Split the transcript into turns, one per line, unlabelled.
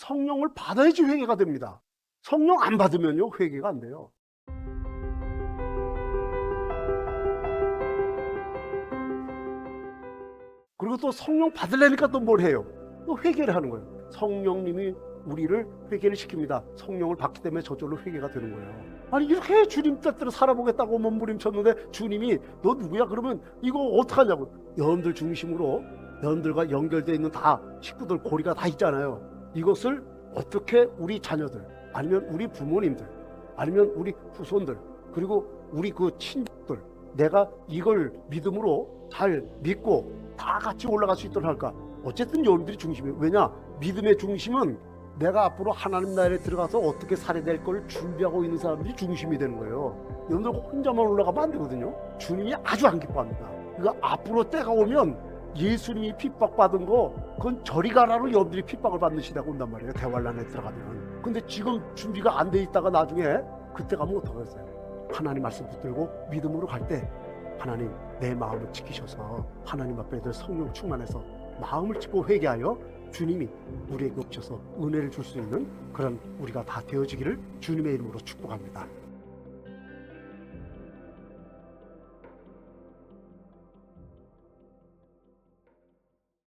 성령을 받아야지 회개가 됩니다. 성령 안 받으면요 회개가 안 돼요. 그리고 또 성령 받으려니까 또 뭘 해요? 또 회개를 하는 거예요. 성령님이 우리를 회개를 시킵니다. 성령을 받기 때문에 저절로 회개가 되는 거예요. 아니 이렇게 주님 뜻대로 살아보겠다고 몸부림쳤는데 주님이 너 누구야? 그러면 이거 어떡하냐고. 여러분들 중심으로 여러분들과 연결되어 있는 다 식구들 고리가 다 있잖아요. 이것을 어떻게 우리 자녀들 아니면 우리 부모님들 아니면 우리 후손들 그리고 우리 그 친구들 내가 이걸 믿음으로 잘 믿고 다 같이 올라갈 수 있도록 할까? 어쨌든 여러분들이 중심이에요. 왜냐? 믿음의 중심은 내가 앞으로 하나님 나라에 들어가서 어떻게 살아야 걸 준비하고 있는 사람들이 중심이 되는 거예요. 여러분들 혼자만 올라가면 안 되거든요. 주님이 아주 안 기뻐합니다. 그러니까 앞으로 때가 오면 예수님이 핍박받은 거 그건 저리 가라로 여러분들이 핍박을 시대가 온단 말이에요. 대환란에 들어가면. 근데 지금 준비가 안 돼 있다가 나중에 그때 가면 어떡하겠어요? 하나님 말씀 붙들고 믿음으로 갈 때 하나님 내 마음을 지키셔서 하나님 앞에 늘 성령 충만해서 마음을 찢고 회개하여 주님이 우리에게 옵셔서 은혜를 줄 수 있는 그런 우리가 다 되어지기를 주님의 이름으로 축복합니다.